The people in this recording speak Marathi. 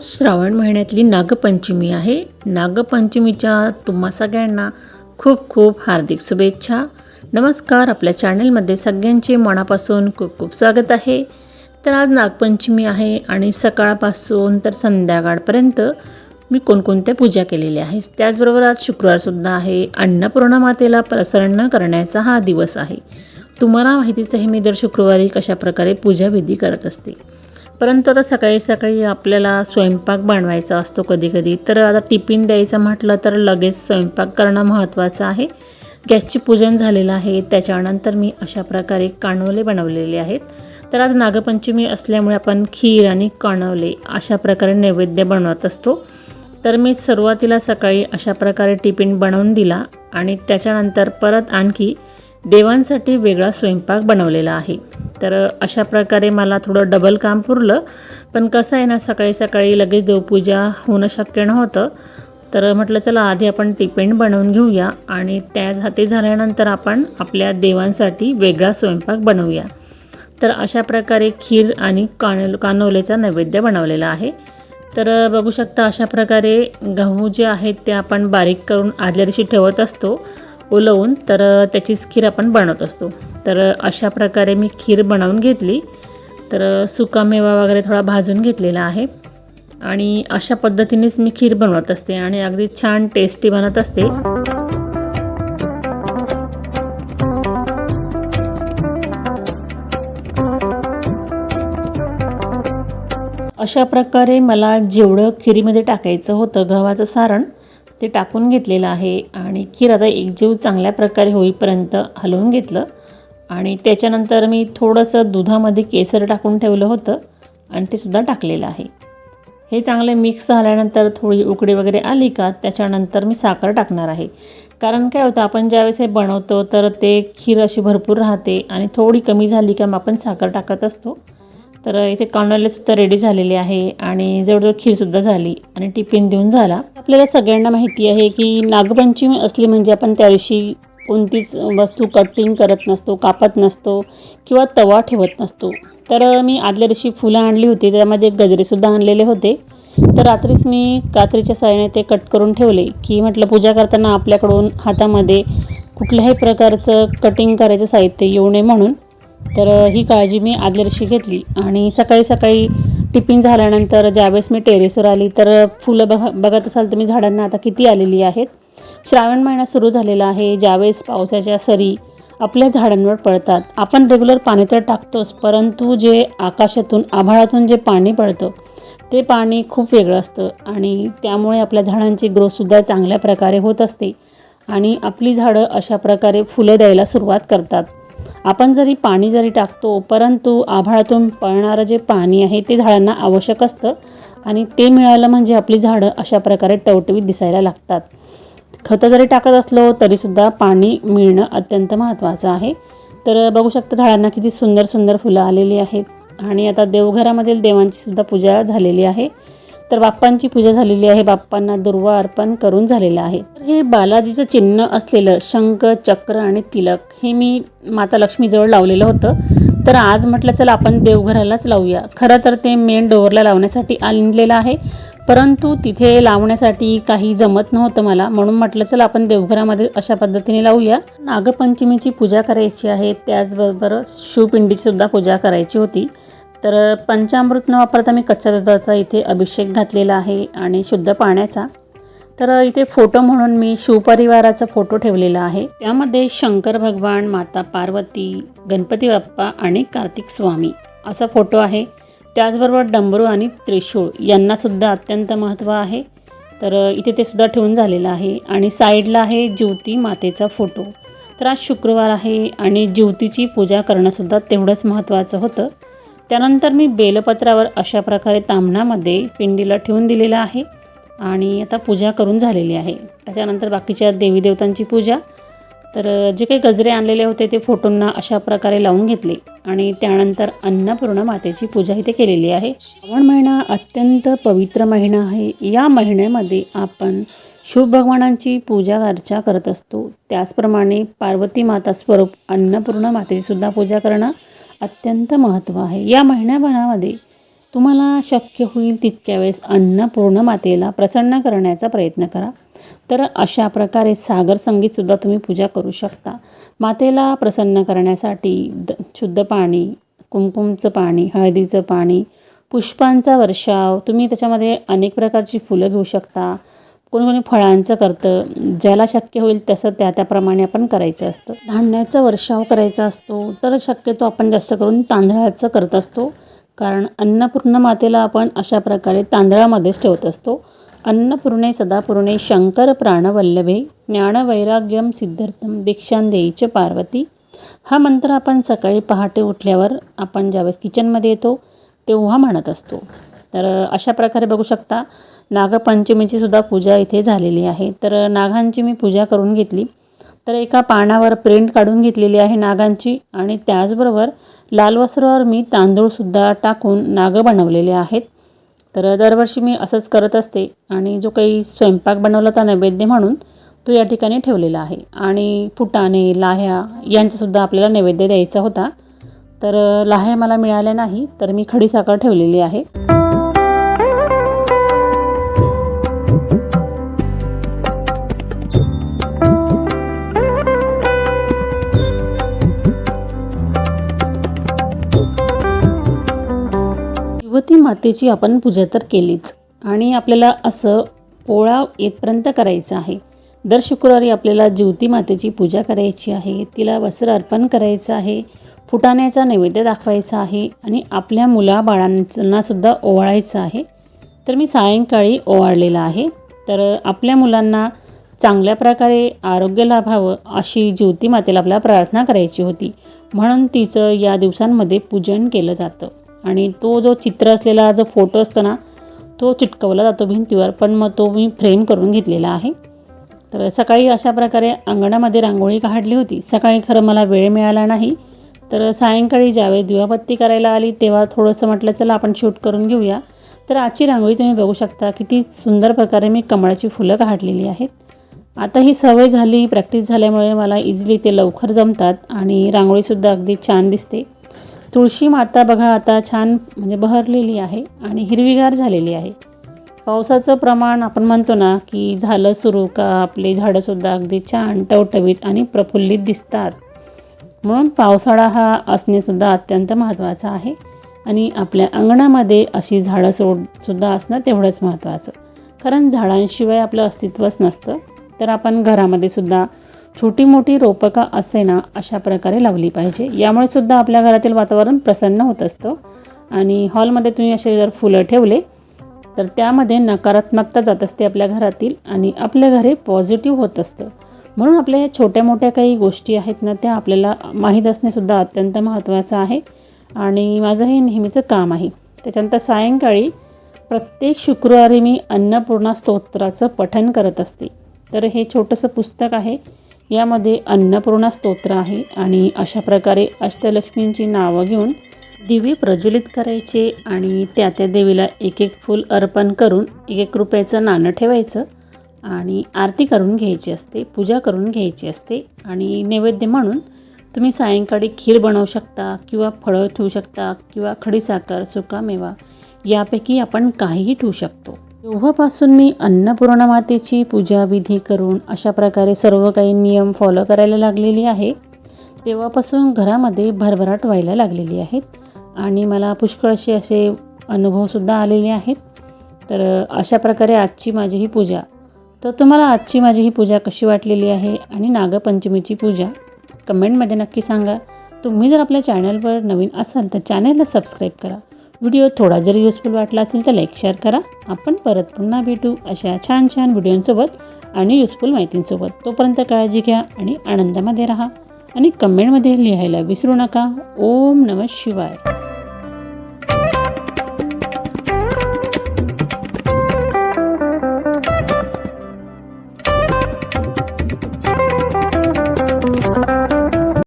श्रावण महिन्यातली नागपंचमी आहे. नागपंचमीच्या तुम्हा सगळ्यांना खूप खूप हार्दिक शुभेच्छा. नमस्कार आपल्या चॅनलमध्ये सगळ्यांचे मनापासून खूप खूप स्वागत आहे. तर आज नागपंचमी आहे आणि सकाळपासून तर संध्याकाळपर्यंत मी कोणकोणत्या पूजा केलेल्या आहेत त्याचबरोबर आज शुक्रवारसुद्धा आहे. अन्नपूर्णा मातेला प्रसन्न करण्याचा हा दिवस आहे. तुम्हाला माहितीच आहे मी दर शुक्रवारी कशाप्रकारे पूजाविधी करत असते. परंतु आता सकाळी सकाळी आपल्याला स्वयंपाक बनवायचा असतो कधी कधी तर आता टिफिन द्यायचं म्हटलं तर लगेच स्वयंपाक करणं महत्त्वाचं आहे. गॅसची पूजन झालेलं आहे. त्याच्यानंतर मी अशा प्रकारे काणवले बनवलेले आहेत. तर आज नागपंचमी असल्यामुळे आपण खीर आणि काणवले अशा प्रकारे नैवेद्य बनवत असतो. तर मी सुरुवातीला सकाळी अशा प्रकारे टिफिन बनवून दिला आणि त्याच्यानंतर परत आणखी देवांसाठी वेगळा स्वयंपाक बनवलेला आहे. तर अशा प्रकारे मला थोडं डबल काम पुरलं. पण कसं आहे ना सकाळी सकाळी लगेच देवपूजा होणं शक्य नव्हतं. तर म्हटलं चला आधी आपण टिफिन बनवून घेऊया आणि त्या ते झाल्यानंतर आपण आपल्या देवांसाठी वेगळा स्वयंपाक बनवूया. तर अशा प्रकारे खीर आणि कान कानोलेचा नैवेद्य बनवलेला आहे. तर बघू शकता अशा प्रकारे गहू जे आहेत ते आपण बारीक करून आदल्या दिवशी ठेवत असतो. ओलवून तर त्याचीच खीर आपण बनवत असतो. तर अशा प्रकारे मी खीर बनवून घेतली. तर सुकामेवा वगैरे थोडा भाजून घेतलेला आहे. आणि अशा पद्धतीनेच मी खीर बनवत असते आणि अगदी छान टेस्टी बनत असते. अशा प्रकारे मला जेवढं खिरीमध्ये टाकायचं होतं गव्हाचं सारण ते टाकून घेतलेलं आहे आणि खीर आता एकजीव चांगल्या प्रकारे होईपर्यंत हलवून घेतलं. आणि त्याच्यानंतर मी थोडंसं दुधामध्ये केसर टाकून ठेवलं होतं आणि ते सुद्धा टाकलेलं आहे. हे चांगले मिक्स झाल्यानंतर थोडी उकडी वगैरे आली का त्याच्यानंतर मी साखर टाकणार आहे. कारण काय होतं आपण ज्यावेळेस हे बनवतो तर ते खीर अशी भरपूर राहते आणि थोडी कमी झाली का मग आपण साखर टाकत असतो. तर इथे सुद्धा रेडी झालेले आहे आणि जवळजवळ खीरसुद्धा झाली आणि टिफिन देऊन झाला. आपल्याला सगळ्यांना माहिती आहे की नागपंचमी असली म्हणजे आपण त्या दिवशी कोणतीच वस्तू कटिंग करत नसतो कापत नसतो किंवा तवा ठेवत नसतो. तर मी आदल्या दिवशी फुलं आणली होती त्यामध्ये गजरेसुद्धा आणलेले होते. तर रात्रीच मी कात्रीच्या साईने ते कट करून ठेवले की म्हटलं पूजा करताना आपल्याकडून हातामध्ये कुठल्याही प्रकारचं कटिंग करायचं साहित्य येऊ नये म्हणून. तर ही काळजी मी आदल्या दिवशी घेतली. आणि सकाळी सकाळी टिफिन झाल्यानंतर ज्यावेळेस मी टेरेसवर आली तर फुलं बघ बघत असाल तुम्ही झाडांना आता किती आलेली आहेत. श्रावण महिना सुरू झालेला आहे. ज्यावेळेस पावसाच्या सरी आपल्या झाडांवर पडतात. आपण रेग्युलर पाणी तर टाकतोच परंतु जे आकाशातून आभाळातून जे पाणी पडतं ते पाणी खूप वेगळं असतं. आणि त्यामुळे आपल्या झाडांची ग्रोथसुद्धा चांगल्या प्रकारे होत असते. आणि आपली झाडं अशा प्रकारे फुलं द्यायला सुरुवात करतात. आपण जरी पाणी जरी टाकतो परंतु आभाळातून पळणारं जे पाणी आहे ते झाडांना आवश्यक असतं. आणि ते मिळालं म्हणजे आपली झाडं अशा प्रकारे टवटवीत दिसायला लागतात. खतं जरी टाकत असलो तरीसुद्धा पाणी मिळणं अत्यंत महत्त्वाचं आहे. तर बघू शकता झाडांना किती सुंदर सुंदर फुलं आलेली आहेत. आणि आता देवघरामधील देवांची सुद्धा पूजा झालेली आहे. तर बाप्पांची पूजा झालेली आहे. बाप्पांना दुर्वा अर्पण करून झालेलं आहे. हे बालाजीचं चिन्ह असलेलं शंख चक्र आणि तिलक हे मी माता लक्ष्मीजवळ लावलेलं होतं. तर आज म्हटलं चला आपण देवघरालाच लावूया. खरं तर ते मेन डोअरला लावण्यासाठी आणलेलं आहे. परंतु तिथे लावण्यासाठी काही जमत नव्हतं मला. म्हणून म्हटलं चला आपण देवघरामध्ये अशा पद्धतीने लावूया. नागपंचमीची पूजा करायची आहे. त्याचबरोबर शिवपिंडीची सुद्धा पूजा करायची होती. तर पंचामृत न वापरता मी कच्च्या दुधाचा इथे अभिषेक घातलेला आहे आणि शुद्ध पाण्याचा. तर इथे फोटो म्हणून मी शिवपरिवाराचा फोटो ठेवलेला आहे. त्यामध्ये शंकर भगवान माता पार्वती गणपती बाप्पा आणि कार्तिक स्वामी असा फोटो आहे. त्याचबरोबर डंबरू आणि त्रिशूळ यांनासुद्धा अत्यंत महत्त्व आहे. तर इथे ते सुद्धा ठेवून झालेलं आहे आणि साईडला आहे ज्योती मातेचा फोटो. तर आज शुक्रवार आहे आणि ज्योतीची पूजा करणंसुद्धा तेवढंच महत्त्वाचं होतं. त्यानंतर मी बेलपत्रावर अशा प्रकारे तांबणामध्ये पिंडीला ठेवून दिलेला आहे आणि आता पूजा करून झालेली आहे. त्याच्यानंतर बाकीच्या देवी देवतांची पूजा. तर जे काही गजरे आणलेले होते ते फोटोंना अशा प्रकारे लावून घेतले आणि त्यानंतर अन्नपूर्ण मातेची पूजा इथे केलेली आहे. श्रावण महिना अत्यंत पवित्र महिना आहे. या महिन्यामध्ये आपण शिवभगवानांची पूजा अर्चा करत असतो. त्याचप्रमाणे पार्वती माता स्वरूप अन्नपूर्ण मातेची सुद्धा पूजा करणं अत्यंत महत्त्व आहे. या महिन्याभरामध्ये तुम्हाला शक्य होईल तितक्या वेळेस अन्नपूर्ण मातेला प्रसन्न करण्याचा प्रयत्न करा. तर अशा प्रकारे सागर संगीतसुद्धा तुम्ही पूजा करू शकता. मातेला प्रसन्न करण्यासाठी द शुद्ध पाणी कुमकुमचं पाणी हळदीचं पाणी पुष्पांचा वर्षाव तुम्ही त्याच्यामध्ये अनेक प्रकारची फुलं घेऊ शकता. कोणी कोणी फळांचं करतं. ज्याला शक्य होईल तसं त्या त्याप्रमाणे आपण करायचं असतं. धान्याचा वर्षाव करायचा असतो तर शक्यतो आपण जास्त करून तांदळाचं करत असतो. कारण अन्नपूर्ण मातेला आपण अशा प्रकारे तांदळामध्येच ठेवत असतो. अन्नपूर्णे सदापूर्णे शंकर प्राणवल्लभे ज्ञानवैराग्यम सिद्धार्थम भिक्षांदेईचे पार्वती. हा मंत्र आपण सकाळी पहाटे उठल्यावर आपण ज्यावेळेस किचनमध्ये येतो तेव्हा म्हणत असतो. तर अशा प्रकारे बघू शकता. नागपंचमीची सुद्धा पूजा इथे झालेली आहे. तर नागांची मी पूजा करून घेतली. तर एका पानावर प्रिंट काढून घेतलेली आहे नागांची आणि त्याचबरोबर लाल वस्त्रावर मी तांदूळसुद्धा टाकून नागं बनवलेले आहेत. तर दरवर्षी मी असंच करत असते आणि जो काही स्वयंपाक बनवला होता नैवेद्य म्हणून तो या ठिकाणी ठेवलेला आहे. आणि फुटाणे लाह्या यांचासुद्धा आपल्याला नैवेद्य द्यायचा होता. तर लाह्या मला मिळाल्या नाही तर मी खडीसाखर ठेवलेली आहे. युवती मातेची आपण पूजा तर केलीच. आणि आपल्याला असं पोळा येतपर्यंत करायचा आहे. दर शुक्रवारी आपल्याला ज्योती मातेची पूजा करायची आहे. तिला वस्त्र अर्पण करायचं आहे. फुटाण्याचा नैवेद्य दाखवायचा आहे. आणि आपल्या मुलाबाळांनासुद्धा ओवाळायचं आहे. तर मी सायंकाळी ओवाळलेलं आहे. तर आपल्या मुलांना चांगल्या प्रकारे आरोग्य लाभावं अशी ज्योती मातेला आपल्याला प्रार्थना करायची होती. म्हणून तिचं या दिवसांमध्ये पूजन केलं जातं. आणि तो जो चित्र असलेला जो फोटो असतो ना तो चिटकवला जातो भिंतीवर पण मग तो मी फ्रेम करून घेतलेला आहे. तर सकाळी अशा प्रकारे अंगणामध्ये रांगोळी काढली होती. सकाळी खरं मला वेळ मिळाला नाही. तर सायंकाळी ज्यावेळी दिवाबत्ती करायला आली तेव्हा थोडंसं म्हटलं चला आपण शूट करून घेऊया. तर आजची रांगोळी तुम्ही बघू शकता किती सुंदर प्रकारे मी कमळाची फुलं काढलेली आहेत. आता ही सवय झाली प्रॅक्टिस झाल्यामुळे मला इझिली ते लवकर जमतात आणि रांगोळीसुद्धा अगदी छान दिसते. तुळशी माता बघा आता छान म्हणजे बहरलेली आहे आणि हिरवीगार झालेली आहे. पावसाचं प्रमाण आपण म्हणतो ना की झालं सुरू का आपले झाडंसुद्धा अगदी छान टवटवीत आणि प्रफुल्लित दिसतात. म्हणून पावसाळा हा असणेसुद्धा अत्यंत महत्त्वाचा आहे आणि आपल्या अंगणामध्ये अशी झाडं सोड सुद्धा असणं तेवढंच महत्त्वाचं. कारण झाडांशिवाय आपलं अस्तित्वच नसतं. तर आपण घरामध्ये सुद्धा छोटी मोठी रोपं का अशा प्रकारे लावली पाहिजे. यामुळे सुद्धा आपल्या घरातील वातावरण प्रसन्न होत असतं. आणि हॉलमध्ये तुम्ही असे जर फुलं ठेवले तर त्यामध्ये नकारात्मकता जात असते आपल्या घरातील आणि आपल्या हे पॉझिटिव्ह होत असतं. म्हणून आपल्या या छोट्या मोठ्या काही गोष्टी आहेत ना त्या आपल्याला माहीत असणेसुद्धा अत्यंत महत्त्वाचं आहे. आणि माझं हे नेहमीचं काम आहे. त्याच्यानंतर सायंकाळी प्रत्येक शुक्रवारी मी अन्नपूर्णा स्तोत्राचं पठन करत असते. तर हे छोटंसं पुस्तक आहे. यामध्ये अन्नपूर्णा स्तोत्र आहे आणि अशा प्रकारे अष्टलक्ष्मींची नावं घेऊन दिवे प्रज्वलित करायचे आणि त्या त्या देवीला एक एक फूल अर्पण करून एक एक रुपयाचं नाणं ठेवायचं आणि आरती करून घ्यायची असते पूजा करून घ्यायची असते आणि नैवेद्य म्हणून तुम्ही सायंकाळी खीर बनवू शकता किंवा फळं ठेवू शकता किंवा खडीसाखर सुकामेवा यापैकी आपण काहीही ठेवू शकतो. तेव्हापासून मी अन्नपूर्णा मातेची पूजा विधी करून अशा प्रकारे सर्व काही नियम फॉलो करायला लागलेली आहे. तेव्हापासून घरामध्ये भरभराट व्हायला लागलेली आहेत आणि मला पुष्कळशी असे अनुभवसुद्धा आलेले आहेत. तर अशा प्रकारे आजची माझी ही पूजा. तर तुम्हाला आजची माझी ही पूजा कशी वाटलेली आहे आणि नागपंचमीची पूजा कमेंटमध्ये नक्की सांगा. तुम्ही जर आपल्या चॅनलवर नवीन असाल तर चॅनलला सबस्क्राईब करा. व्हिडिओ थोडा जर युजफुल वाटला असेल तर लाईक शेअर करा. आपण परत पुन्हा भेटू अशा छान छान व्हिडिओंसोबत आणि युजफुल माहितींसोबत. तोपर्यंत काळजी घ्या आणि आनंदामध्ये राहा. आणि कमेंटमध्ये लिहायला विसरू नका. ओम नमः शिवाय.